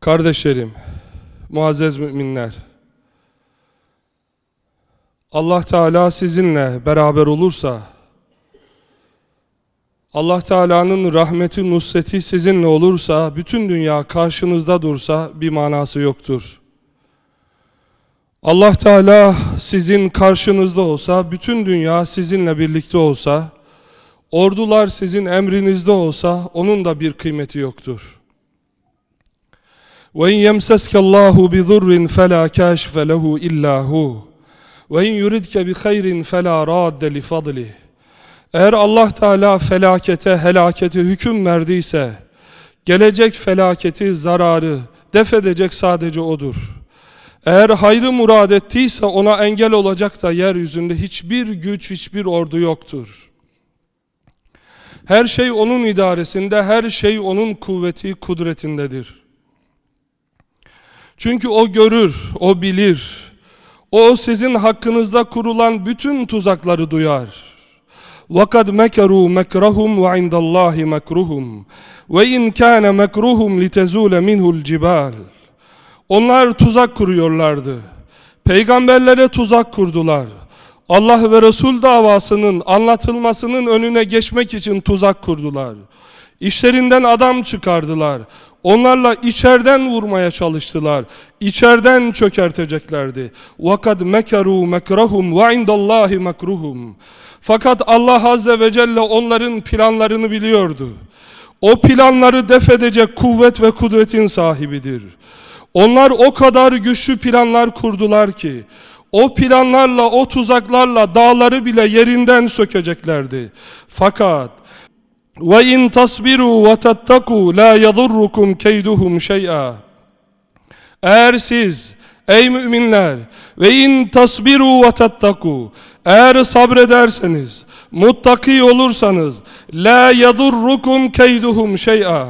Kardeşlerim, muazzez müminler. Allah Teala sizinle beraber olursa, Allah Teala'nın rahmeti, nusreti sizinle olursa, bütün dünya karşınızda dursa bir manası yoktur. Allah Teala sizin karşınızda olsa, bütün dünya sizinle birlikte olsa, ordular sizin emrinizde olsa, onun da bir kıymeti yoktur. وَاِنْ يَمْسَسْكَ اللّٰهُ بِضُرٍّ فَلَا كَاشْفَ لَهُ اِلَّا هُ وَاِنْ يُرِدْكَ بِخَيْرٍ فَلَا رَادَّ لِفَضْلِهِ Eğer Allah Teala felakete, helakete hüküm verdiyse, gelecek felaketi, zararı def edecek sadece O'dur. Eğer hayrı murad ettiyse ona engel olacak da yeryüzünde hiçbir güç, hiçbir ordu yoktur. Her şey O'nun idaresinde, her şey O'nun kuvveti, kudretindedir. Çünkü o görür, o bilir. O sizin hakkınızda kurulan bütün tuzakları duyar. وَقَدْ مَكَرُوا مَكْرَهُمْ وَعِنْدَ اللّٰهِ مَكْرُهُمْ وَاِنْ كَانَ مَكْرُهُمْ لِتَزُولَ مِنْهُ الْجِبَالِ Onlar tuzak kuruyorlardı. Peygamberlere tuzak kurdular. Allah ve Resul davasının anlatılmasının önüne geçmek için tuzak kurdular. İşlerinden adam çıkardılar. Onlarla içeriden vurmaya çalıştılar. İçeriden çökerteceklerdi. وَقَدْ مَكَرُوا مَكْرَهُمْ وَعِنْدَ اللّٰهِ مَكْرُهُمْ Fakat Allah Azze ve Celle onların planlarını biliyordu. O planları def edecek kuvvet ve kudretin sahibidir. Onlar o kadar güçlü planlar kurdular ki, o planlarla, o tuzaklarla dağları bile yerinden sökeceklerdi. Fakat ve in tasbiru ve tettaku la yadurrukum keyduhum şey'a. Eğer siz ey müminler ve in tasbiru ve tettaku eğer sabrederseniz muttaki olursanız la yadurrukum keyduhum şey'a.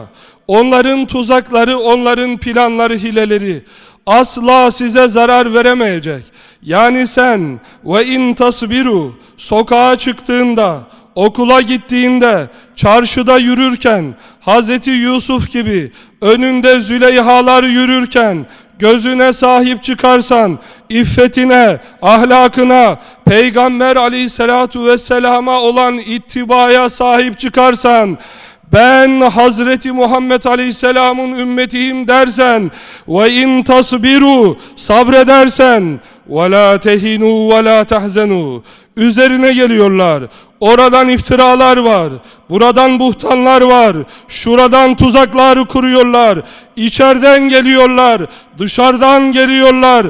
Onların tuzakları, onların planları, hileleri asla size zarar veremeyecek. Yani sen ve in tasbiru sokağa çıktığında okula gittiğinde, çarşıda yürürken, Hazreti Yusuf gibi önünde Züleyhalar yürürken, gözüne sahip çıkarsan, iffetine, ahlakına, Peygamber aleyhissalatu vesselama olan ittibaya sahip çıkarsan, ben Hazreti Muhammed Aleyhisselam'ın ümmetiyim dersen ve in tasbiru sabredersen ve la tehinu ve la tahzenu üzerine geliyorlar. Oradan iftiralar var. Buradan buhtanlar var. Şuradan tuzaklar kuruyorlar. İçeriden geliyorlar. Dışarıdan geliyorlar.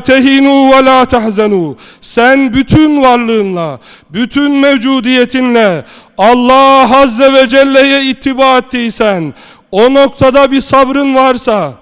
Tehinu ve la tahzenu. Sen bütün varlığınla, bütün mevcudiyetinle Allah Azze ve Celle'ye ittiba ettiysen, o noktada bir sabrın varsa,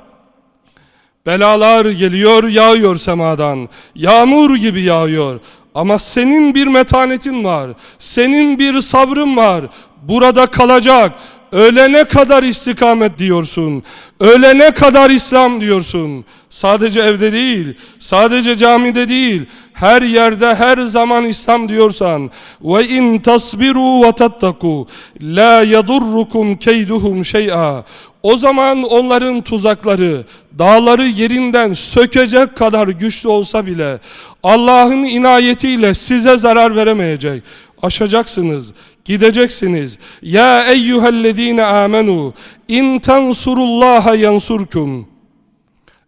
belalar geliyor, yağıyor semadan, yağmur gibi yağıyor. Ama senin bir metanetin var, senin bir sabrın var, burada kalacak. Ölene kadar istikamet diyorsun. Ölene kadar İslam diyorsun. Sadece evde değil, sadece camide değil, her yerde her zaman İslam diyorsan ve in tasbiru ve tattaku la yadurrukum keyduhum şey'a o zaman onların tuzakları dağları yerinden sökecek kadar güçlü olsa bile Allah'ın inayetiyle size zarar veremeyecek aşacaksınız, gideceksiniz. Ya eyyühellezine amenu in tansurullaha yansurkum.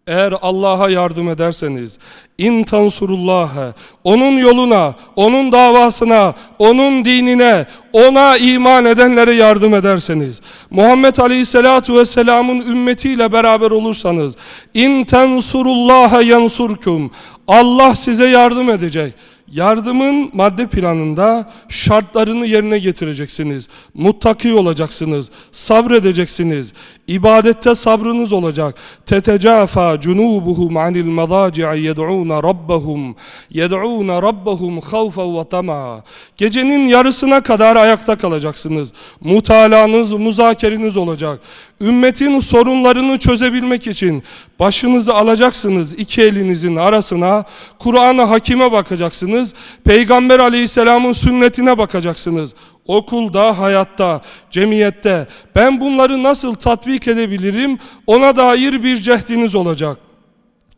Eğer Allah'a yardım ederseniz, in tansurullaha, onun yoluna, onun davasına, onun dinine, ona iman edenlere yardım ederseniz, Muhammed Aleyhisselatu Vesselam'ın ümmetiyle beraber olursanız, in tansurullaha yansurkum, Allah size yardım edecek. Yardımın madde planında şartlarını yerine getireceksiniz. Muttaki olacaksınız. Sabredeceksiniz. İbadette sabrınız olacak. Tetecafa cunubuhum anil madaci'i yed'una rabbahum yed'una rabbahum havfen ve tama. Gecenin yarısına kadar ayakta kalacaksınız. Mutalanız, muzakeriniz olacak. Ümmetin sorunlarını çözebilmek için başınızı alacaksınız iki elinizin arasına. Kur'an-ı Hakim'e bakacaksınız. Peygamber Aleyhisselam'ın sünnetine bakacaksınız. okulda, hayatta, cemiyette ben bunları nasıl tatbik edebilirim ona dair bir cehdiniz olacak.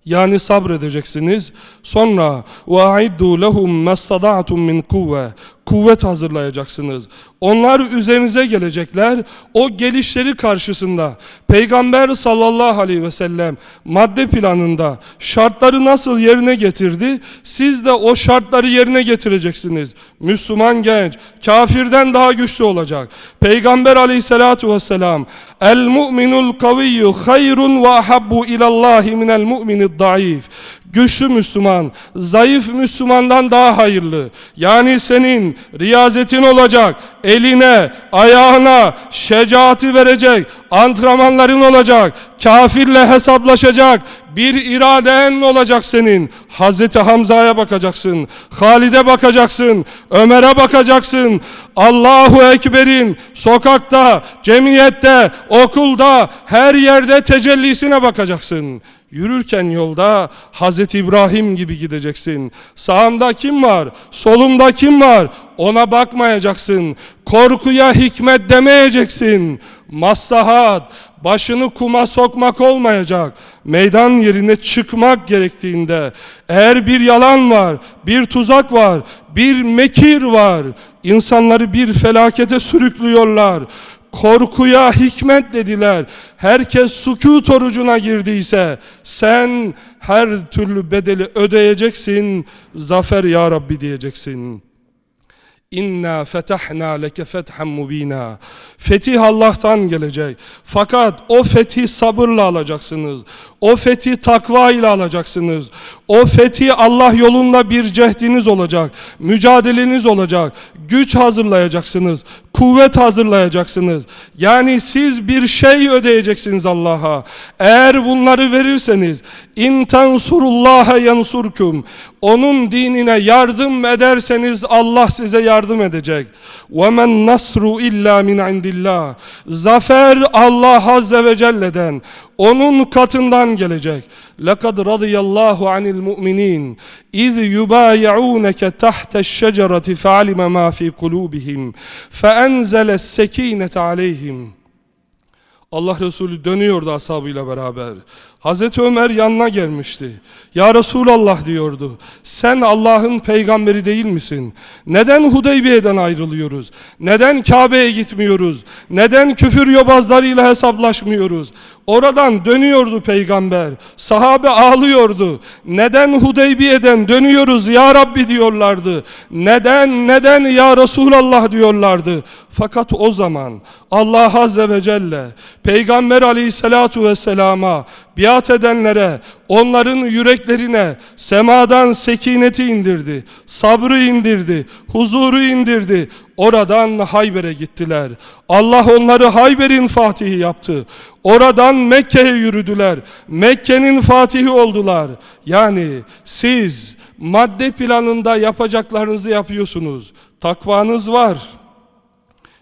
Yani sabredeceksiniz. Sonra وَاَعِدُّوا لَهُمْ مَسْتَضَعْتُمْ مِنْ kuvve Kuvvet hazırlayacaksınız. Onlar üzerinize gelecekler. O gelişleri karşısında Peygamber sallallahu aleyhi ve sellem madde planında şartları nasıl yerine getirdi? Siz de o şartları yerine getireceksiniz. Müslüman genç kafirden daha güçlü olacak. Peygamber aleyhissalatu vesselam El mu'minul kaviyyu hayrun ve ahabbu ilallahi minel mu'minid daif. Güçlü Müslüman, zayıf Müslümandan daha hayırlı. Yani senin riyazetin olacak, eline, ayağına şecaati verecek, antrenmanların olacak, kafirle hesaplaşacak, bir iraden olacak senin. Hazreti Hamza'ya bakacaksın, Halid'e bakacaksın, Ömer'e bakacaksın. Allahu Ekber'in sokakta, cemiyette, okulda, her yerde tecellisine bakacaksın. Yürürken yolda Hazreti İbrahim gibi gideceksin. Sağımda kim var? Solumda kim var? Ona bakmayacaksın. Korkuya hikmet demeyeceksin. Maslahat, başını kuma sokmak olmayacak. Meydan yerine çıkmak gerektiğinde eğer bir yalan var, bir tuzak var, bir mekir var, insanları bir felakete sürüklüyorlar. Korkuya hikmet dediler. Herkes sükût orucuna girdiyse sen her türlü bedeli ödeyeceksin. Zafer ya Rabbi diyeceksin. İnna fetahna leke fethan mubina. Fetih Allah'tan gelecek. Fakat o fethi sabırla alacaksınız. O fethi takva ile alacaksınız. O fethi Allah yolunda bir cehdiniz olacak. Mücadeleniz olacak. Güç hazırlayacaksınız kuvvet hazırlayacaksınız. Yani siz bir şey ödeyeceksiniz Allah'a. Eğer bunları verirseniz intansurullaha yansurkum. Onun dinine yardım ederseniz Allah size yardım edecek. Ve men nasru illa min indillah. Zafer Allah azze ve celle'den onun katından gelecek. لَقَدْ رَضِيَ اللّٰهُ عَنِ الْمُؤْمِنِينَ اِذْ يُبَايَعُونَكَ تَحْتَ الشَّجَرَةِ فَعَلِمَ مَا فِي قُلُوبِهِمْ فَاَنْزَلَ السَّك۪ينَةَ عَلَيْهِمْ Allah Resulü dönüyordu ashabıyla beraber. Hazreti Ömer yanına gelmişti. Ya Resulallah diyordu. Sen Allah'ın peygamberi değil misin? Neden Hudeybiye'den ayrılıyoruz? Neden Kabe'ye gitmiyoruz? Neden küfür yobazlarıyla hesaplaşmıyoruz? Oradan dönüyordu peygamber. Sahabe ağlıyordu. Neden Hudeybiye'den dönüyoruz ya Rabbi diyorlardı. Neden, neden ya Resulallah diyorlardı. Fakat o zaman Allah Azze ve Celle Peygamber aleyhissalatu vesselama biat edenlere, onların yüreklerine semadan sekineti indirdi, sabrı indirdi, huzuru indirdi. Oradan Hayber'e gittiler. Allah onları Hayber'in fatihi yaptı. Oradan Mekke'ye yürüdüler. Mekke'nin fatihi oldular. Yani siz madde planında yapacaklarınızı yapıyorsunuz. Takvanız var.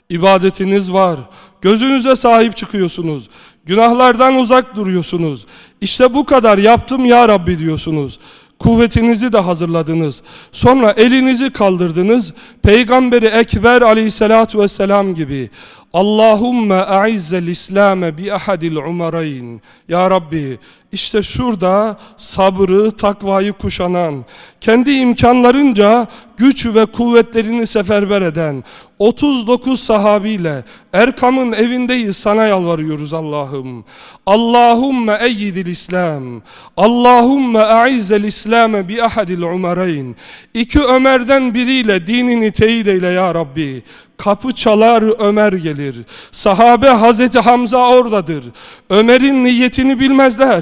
İbadetiniz var. Gözünüze sahip çıkıyorsunuz. Günahlardan uzak duruyorsunuz. İşte bu kadar yaptım ya Rabbi diyorsunuz. Kuvvetinizi de hazırladınız. Sonra elinizi kaldırdınız. Peygamberi Ekber aleyhissalatu vesselam gibi. Allahümme a'izzel İslam'e bi ahadil umarayn. Ya Rabbi işte şurada sabrı, takvayı kuşanan, kendi imkanlarınca güç ve kuvvetlerini seferber eden 39 sahabiyle Erkam'ın evindeyiz sana yalvarıyoruz Allah'ım. Allahümme eyyidil İslam. Allahümme a'izzel İslam'e bi ahadil umarayn. İki Ömer'den biriyle dinini teyit eyle ya Rabbi. Kapı çalar Ömer gelir. Sahabe Hazreti Hamza oradadır. Ömer'in niyetini bilmezler.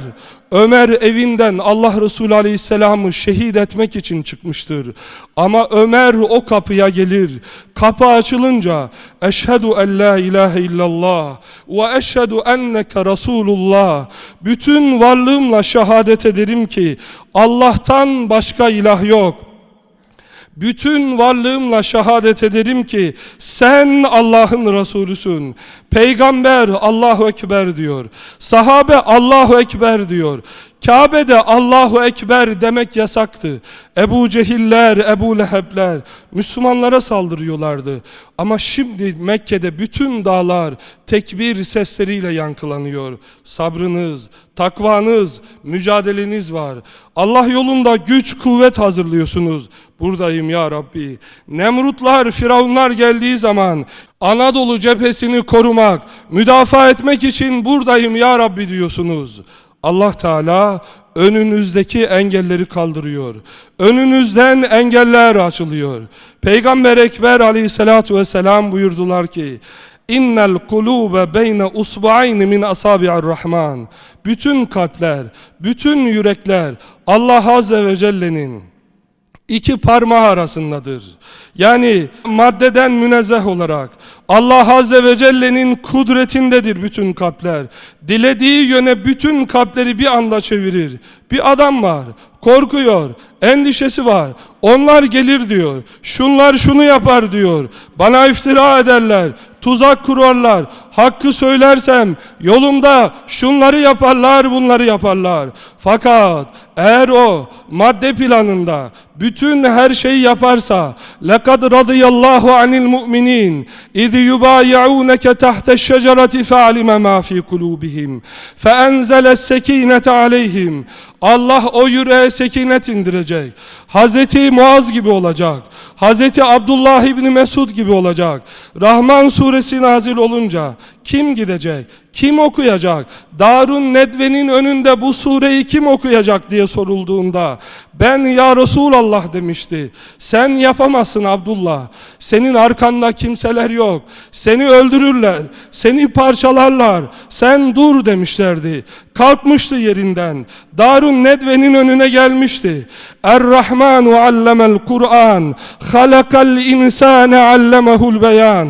Ömer evinden Allah Resulü Aleyhisselam'ı şehit etmek için çıkmıştır. Ama Ömer o kapıya gelir. Kapı açılınca Eşhedü en la ilahe illallah ve eşhedü enneke Resulullah. Bütün varlığımla şehadet ederim ki Allah'tan başka ilah yok. Bütün varlığımla şehadet ederim ki sen Allah'ın Resulüsün. Peygamber Allahu Ekber diyor. Sahabe Allahu Ekber diyor. Kabe'de Allahu Ekber demek yasaktı. Ebu Cehiller, Ebu Lehebler Müslümanlara saldırıyorlardı. Ama şimdi Mekke'de bütün dağlar tekbir sesleriyle yankılanıyor. Sabrınız, takvanız, mücadeleniz var. Allah yolunda güç, kuvvet hazırlıyorsunuz. Buradayım ya Rabbi. Nemrutlar, firavunlar geldiği zaman Anadolu cephesini korumak, müdafaa etmek için buradayım ya Rabbi diyorsunuz. Allah Teala önünüzdeki engelleri kaldırıyor. Önünüzden engeller açılıyor. Peygamber Ekber aleyhissalatu vesselam buyurdular ki İnnel kulube beyne usbu'ayn min asabi'ir rahman. Bütün kalpler, bütün yürekler Allah azze ve celle'nin iki parmağı arasındadır. Yani maddeden münezzeh olarak Allah Azze ve Celle'nin kudretindedir bütün kalpler. Dilediği yöne bütün kalpleri bir anda çevirir. Bir adam var, korkuyor, endişesi var. Onlar gelir diyor. Şunlar şunu yapar diyor. Bana iftira ederler, tuzak kurarlar. Hakkı söylersem yolumda şunları yaparlar, bunları yaparlar. Fakat eğer o madde planında bütün her şeyi yaparsa لَقَدْ رَضِيَ اللّٰهُ عَنِ الْمُؤْمِنِينَ اِذْ يُبَايَعُونَكَ تَحْتَ الشَّجَرَةِ فَعَلِمَ مَا فِي قُلُوبِهِمْ فَاَنْزَلَ السَّك۪ينَةَ عَلَيْهِمْ Allah o yüreğe sekinet indirecek. Hazreti Muaz gibi olacak. Hazreti Abdullah İbni Mesud gibi olacak. Rahman suresi nazil olunca kim gidecek? Kim okuyacak? Darun Nedve'nin önünde bu sureyi kim okuyacak diye sorulduğunda ben ya Resulallah demişti. Sen yapamazsın Abdullah. Senin arkanda kimseler yok. Seni öldürürler. Seni parçalarlar. Sen dur demişlerdi. Kalkmıştı yerinden. Darun Nedve'nin önüne gelmişti. Er-Rahmanu allemel Kur'an. Halakal insane allemehul beyan.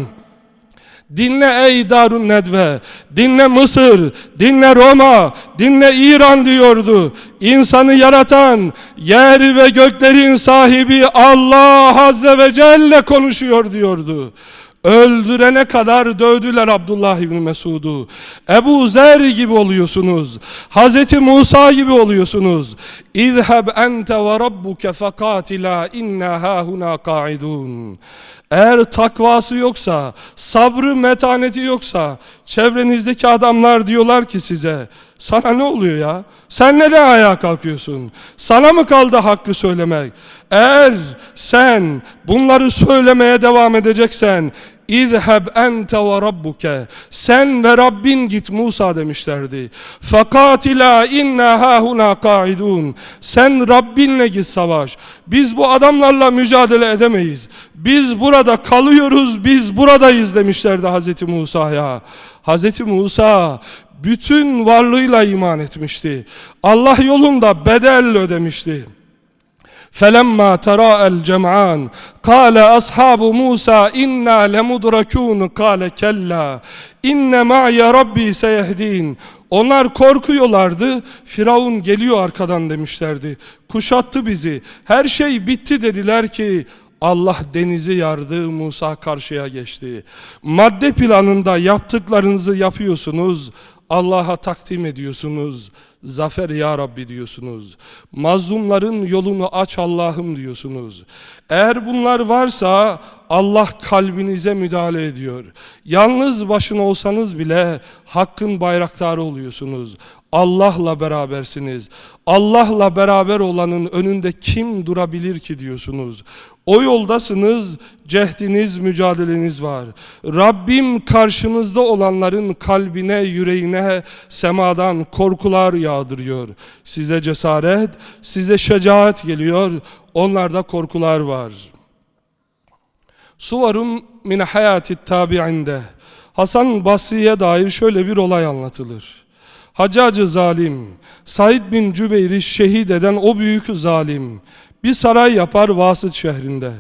Dinle ey Darun Nedve, dinle Mısır, dinle Roma, dinle İran diyordu. İnsanı yaratan, yer ve göklerin sahibi Allah Azze ve Celle konuşuyor diyordu. Öldürene kadar dövdüler Abdullah İbni Mesud'u. Ebu Zer gibi oluyorsunuz. Hazreti Musa gibi oluyorsunuz. İzheb ente ve rabbuke fekatila inna hahuna kaidun. Eğer takvası yoksa, sabrı metaneti yoksa, çevrenizdeki adamlar diyorlar ki size, sana ne oluyor ya? Sen neden ayağa kalkıyorsun? Sana mı kaldı hakkı söylemek? Eğer sen bunları söylemeye devam edeceksen, İzheb ente ve rabbuke. Sen ve Rabbin git Musa demişlerdi. Fakatila inna hahuna kaidun. Sen Rabbinle git savaş. Biz bu adamlarla mücadele edemeyiz. Biz burada kalıyoruz, biz buradayız demişlerdi Hazreti Musa'ya. Hazreti Musa bütün varlığıyla iman etmişti. Allah yolunda bedel ödemişti. فلما تراءى الجمعان قال أصحاب موسى إنا لمدركون قال كلا إن معي ربي سيهدين onlar korkuyorlardı. Firavun geliyor arkadan demişlerdi. Kuşattı bizi. Her şey bitti dediler ki Allah denizi yardı, Musa karşıya geçti. Madde planında yaptıklarınızı yapıyorsunuz. Allah'a takdim ediyorsunuz. Zafer ya Rabbi diyorsunuz. Mazlumların yolunu aç Allah'ım diyorsunuz. Eğer bunlar varsa Allah kalbinize müdahale ediyor. Yalnız başına olsanız bile hakkın bayraktarı oluyorsunuz. Allah'la berabersiniz. Allah'la beraber olanın önünde kim durabilir ki diyorsunuz. O yoldasınız, cehdiniz, mücadeleniz var. Rabbim karşınızda olanların kalbine, yüreğine semadan korkular yağdırıyor. Size cesaret, size şecaat geliyor. Onlarda korkular var. Suvarun min hayati tabi'inde. Hasan Basri'ye dair şöyle bir olay anlatılır. Haccacı zalim, Said bin Cübeyr'i şehit eden o büyük zalim, bir saray yapar Vasıt şehrinde.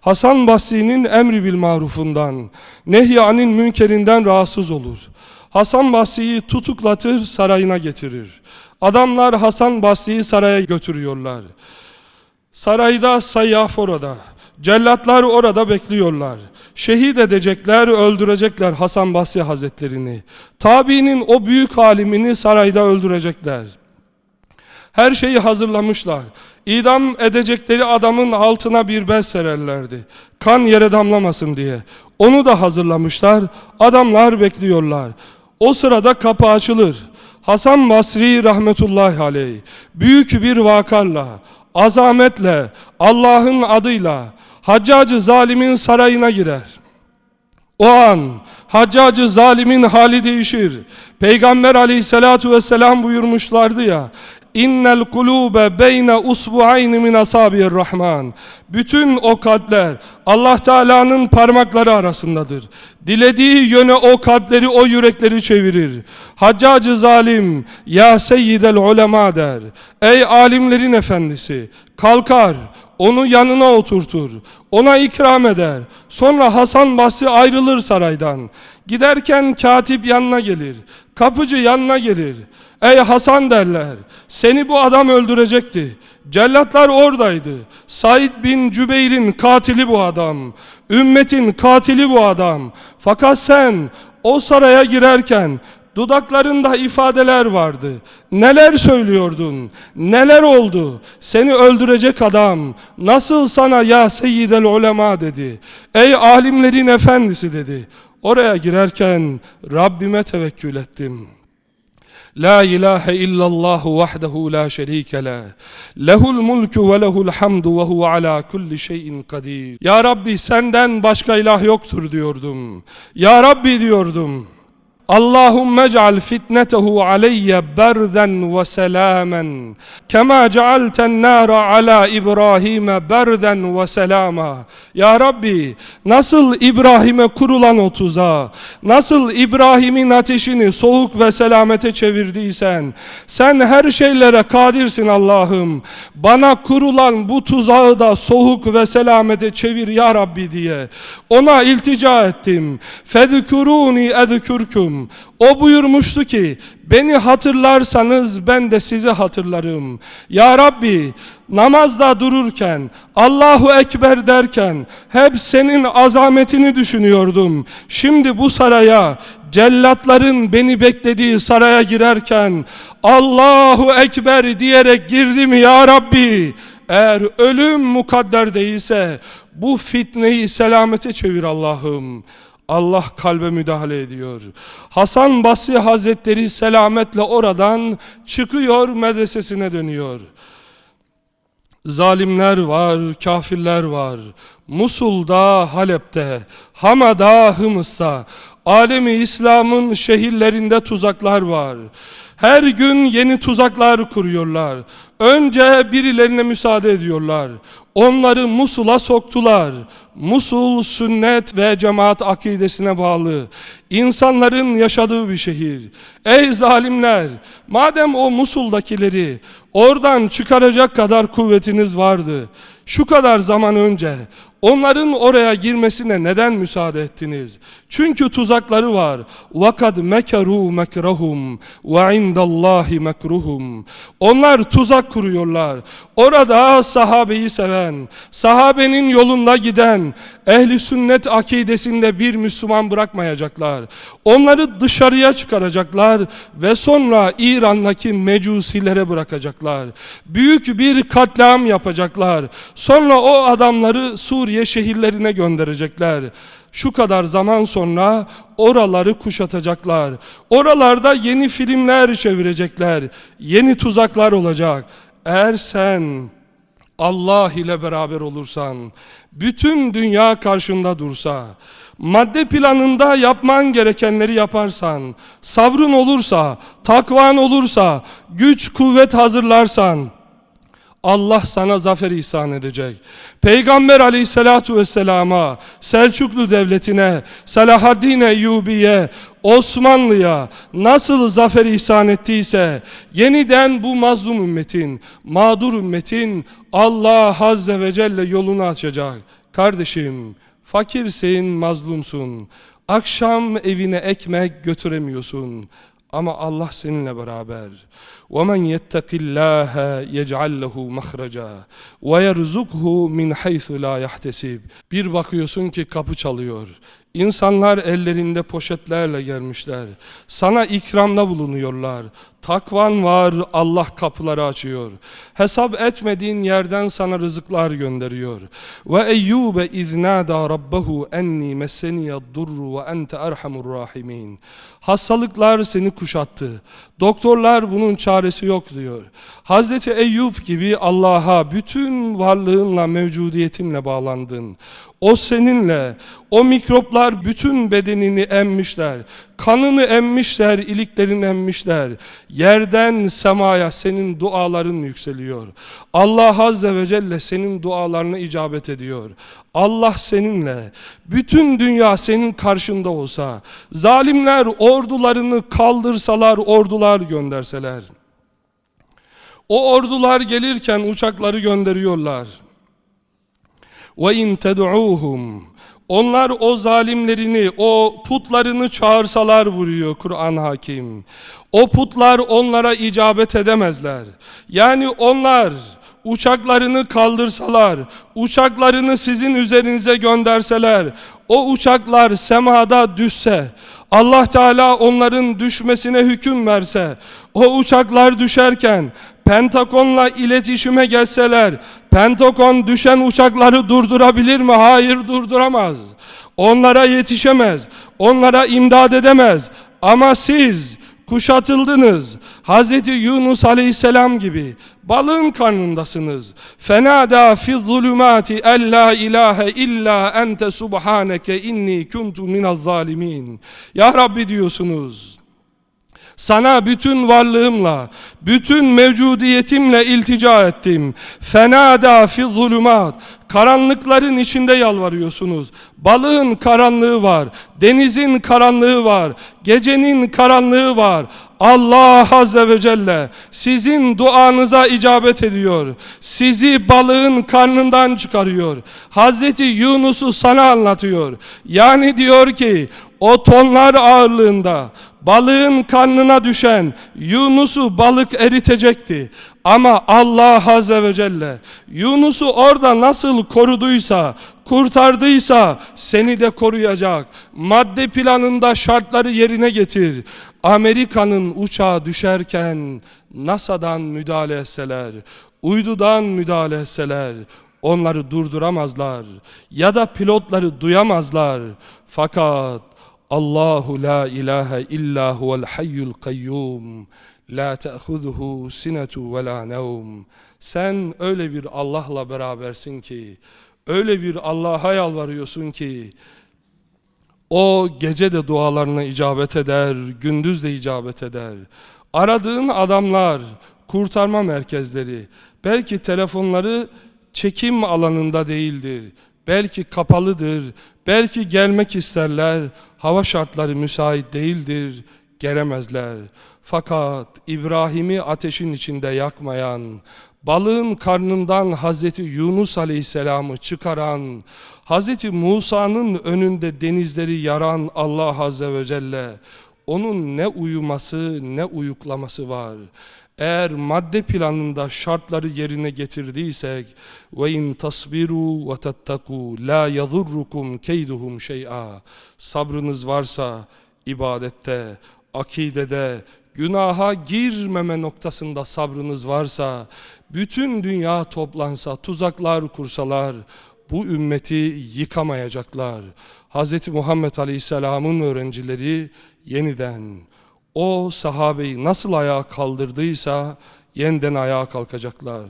Hasan Basri'nin emri bil marufundan, nehyanın münkerinden rahatsız olur. Hasan Basri'yi tutuklatır, sarayına getirir. Adamlar Hasan Basri'yi saraya götürüyorlar. Sarayda sayyaf orada. Cellatlar orada bekliyorlar. Şehit edecekler, öldürecekler Hasan Basri Hazretlerini. Tabiinin o büyük alimini sarayda öldürecekler. Her şeyi hazırlamışlar. İdam edecekleri adamın altına bir bez sererlerdi. Kan yere damlamasın diye. Onu da hazırlamışlar. Adamlar bekliyorlar. O sırada kapı açılır. Hasan Basri rahmetullahi aleyh büyük bir vakarla, azametle, Allah'ın adıyla Haccacı zalimin sarayına girer. O an Haccacı zalimin hali değişir. Peygamber aleyhissalatu vesselam buyurmuşlardı ya. İnnel kulube beyne usbu'ayni min asabir rahman. Bütün o kalpler Allah Teala'nın parmakları arasındadır. Dilediği yöne o kalpleri, o yürekleri çevirir. Haccacı zalim, ya seyyidel ulema der. Ey alimlerin efendisi, kalkar, onu yanına oturtur, ona ikram eder. Sonra Hasan Basri ayrılır saraydan. Giderken katip yanına gelir, kapıcı yanına gelir. Ey Hasan derler, seni bu adam öldürecekti. Cellatlar oradaydı. Said bin Cübeyr'in katili bu adam. Ümmetin katili bu adam. Fakat sen o saraya girerken Dudaklarında ifadeler vardı. Neler söylüyordun? Neler oldu? Seni öldürecek adam nasıl sana ya seyyidel ulema dedi. Ey alimlerin efendisi dedi. Oraya girerken Rabbime tevekkül ettim. La ilahe illallah vahdehu la şerike la. Lehul mulku ve lehul hamdu ve huve ala kulli şeyin kadir. Ya Rabbi senden başka ilah yoktur diyordum. Ya Rabbi diyordum. Allahümme ec'al fitnetehu aleyye berden ve selamen. Kema cealten nara ala İbrahim'e berden ve selama. Ya Rabbi nasıl İbrahim'e kurulan o tuzağı nasıl İbrahim'in ateşini soğuk ve selamete çevirdiysen sen her şeylere kadirsin Allah'ım. Bana kurulan bu tuzağı da soğuk ve selamete çevir Ya Rabbi diye. Ona iltica ettim. Fedkuruni edkürküm o buyurmuştu ki beni hatırlarsanız ben de sizi hatırlarım. Ya Rabbi namazda dururken Allahu Ekber derken hep senin azametini düşünüyordum. Şimdi bu saraya cellatların beni beklediği saraya girerken Allahu Ekber diyerek girdim ya Rabbi. Eğer ölüm mukadder değilse bu fitneyi selamete çevir Allah'ım. Allah kalbe müdahale ediyor. Hasan Basri Hazretleri selametle oradan çıkıyor medresesine dönüyor. Zalimler var, kafirler var. Musul'da, Halep'te, Hama'da, Hımıs'ta, alemi İslam'ın şehirlerinde tuzaklar var. Her gün yeni tuzaklar kuruyorlar. Önce birilerine müsaade ediyorlar. Onları Musul'a soktular. Musul sünnet ve cemaat akidesine bağlı. İnsanların yaşadığı bir şehir. Ey zalimler! Madem o Musul'dakileri oradan çıkaracak kadar kuvvetiniz vardı. Şu kadar zaman önce Onların oraya girmesine neden müsaade ettiniz? Çünkü tuzakları var. Vakad mekaru mekrahum ve indallahi mekruhum. Onlar tuzak kuruyorlar. Orada sahabeyi seven, sahabenin yolunda giden, ehli sünnet akidesinde bir Müslüman bırakmayacaklar. Onları dışarıya çıkaracaklar ve sonra İran'daki mecusilere bırakacaklar. Büyük bir katliam yapacaklar. Sonra o adamları Suriye şehirlerine gönderecekler. Şu kadar zaman sonra oraları kuşatacaklar. Oralarda yeni filmler çevirecekler. Yeni tuzaklar olacak. Eğer sen Allah ile beraber olursan, bütün dünya karşında dursa, madde planında yapman gerekenleri yaparsan, sabrın olursa, takvan olursa, güç kuvvet hazırlarsan, Allah sana zafer ihsan edecek. Peygamber aleyhissalatu vesselama, Selçuklu devletine, Selahaddin Eyyubi'ye, Osmanlı'ya nasıl zafer ihsan ettiyse yeniden bu mazlum ümmetin, mağdur ümmetin Allah Azze ve Celle yolunu açacak. Kardeşim fakirsin, mazlumsun. Akşam evine ekmek götüremiyorsun. Ama Allah seninle beraber. وَمَنْ يَتَّقِ اللّٰهَ يَجْعَلْ لَهُ مَخْرَجًا وَيَرْزُقْهُ مِنْ حَيْثُ لَا يَحْتَسِبْ Bir bakıyorsun ki kapı çalıyor. İnsanlar ellerinde poşetlerle gelmişler. Sana ikramda bulunuyorlar. Takvan var, Allah kapıları açıyor. Hesap etmediğin yerden sana rızıklar gönderiyor. Ve Eyyube iznada rabbahu enni messeniyad durru ve ente erhamur rahimin. Hastalıklar seni kuşattı. Doktorlar bunun çaresi yok diyor. Hazreti Eyüp gibi Allah'a bütün varlığınla, mevcudiyetinle bağlandın. O seninle, o mikroplar bütün bedenini emmişler. Kanını emmişler, iliklerini emmişler. Yerden semaya senin duaların yükseliyor. Allah Azze ve Celle senin dualarına icabet ediyor. Allah seninle, bütün dünya senin karşında olsa, zalimler ordularını kaldırsalar, ordular gönderseler. O ordular gelirken uçakları gönderiyorlar. İn ted'uhum onlar o zalimlerini, o putlarını çağırsalar vuruyor Kur'an hakim. O putlar onlara icabet edemezler. Yani onlar uçaklarını kaldırsalar, uçaklarını sizin üzerinize gönderseler, o uçaklar semada düşse, Allah Teala onların düşmesine hüküm verse, o uçaklar düşerken Pentagon'la iletişime geçseler, Pentagon düşen uçakları durdurabilir mi? Hayır durduramaz. Onlara yetişemez. Onlara imdad edemez. Ama siz kuşatıldınız. Hz. Yunus Aleyhisselam gibi balığın karnındasınız. Fenada fi zulümati en la ilahe illa ente subhaneke inni kuntu minaz zalimin. Ya Rabbi diyorsunuz. Sana bütün varlığımla, bütün mevcudiyetimle iltica ettim. Fenada fi zulümat. Karanlıkların içinde yalvarıyorsunuz. Balığın karanlığı var, denizin karanlığı var, gecenin karanlığı var. Allah Azze ve Celle sizin duanıza icabet ediyor. Sizi balığın karnından çıkarıyor. Hazreti Yunus'u sana anlatıyor. Yani diyor ki o tonlar ağırlığında balığın karnına düşen Yunus'u balık eritecekti. Ama Allah Azze ve Celle Yunus'u orada nasıl koruduysa, kurtardıysa seni de koruyacak. Madde planında şartları yerine getir. Amerika'nın uçağı düşerken NASA'dan müdahale etseler, uydudan müdahale etseler, onları durduramazlar ya da pilotları duyamazlar. Fakat Allahu la ilahe illa huvel hayyul kayyum la te'khuduhu sinetu ve la nevm. Sen öyle bir Allah'la berabersin ki, öyle bir Allah'a yalvarıyorsun ki, o gece de dualarına icabet eder, gündüz de icabet eder. Aradığın adamlar, kurtarma merkezleri, belki telefonları çekim alanında değildir. Belki kapalıdır, belki gelmek isterler, hava şartları müsait değildir, gelemezler. Fakat İbrahim'i ateşin içinde yakmayan, balığın karnından Hazreti Yunus Aleyhisselam'ı çıkaran, Hazreti Musa'nın önünde denizleri yaran Allah Azze ve Celle, onun ne uyuması ne uyuklaması var. Eğer madde planında şartları yerine getirdiysek ve in tasbiru ve tattaku la yadurrukum keyduhum şey'a sabrınız varsa ibadette, akidede, günaha girmeme noktasında sabrınız varsa bütün dünya toplansa, tuzaklar kursalar bu ümmeti yıkamayacaklar. Hz. Muhammed Aleyhisselam'ın öğrencileri yeniden o sahabeyi nasıl ayağa kaldırdıysa yeniden ayağa kalkacaklar.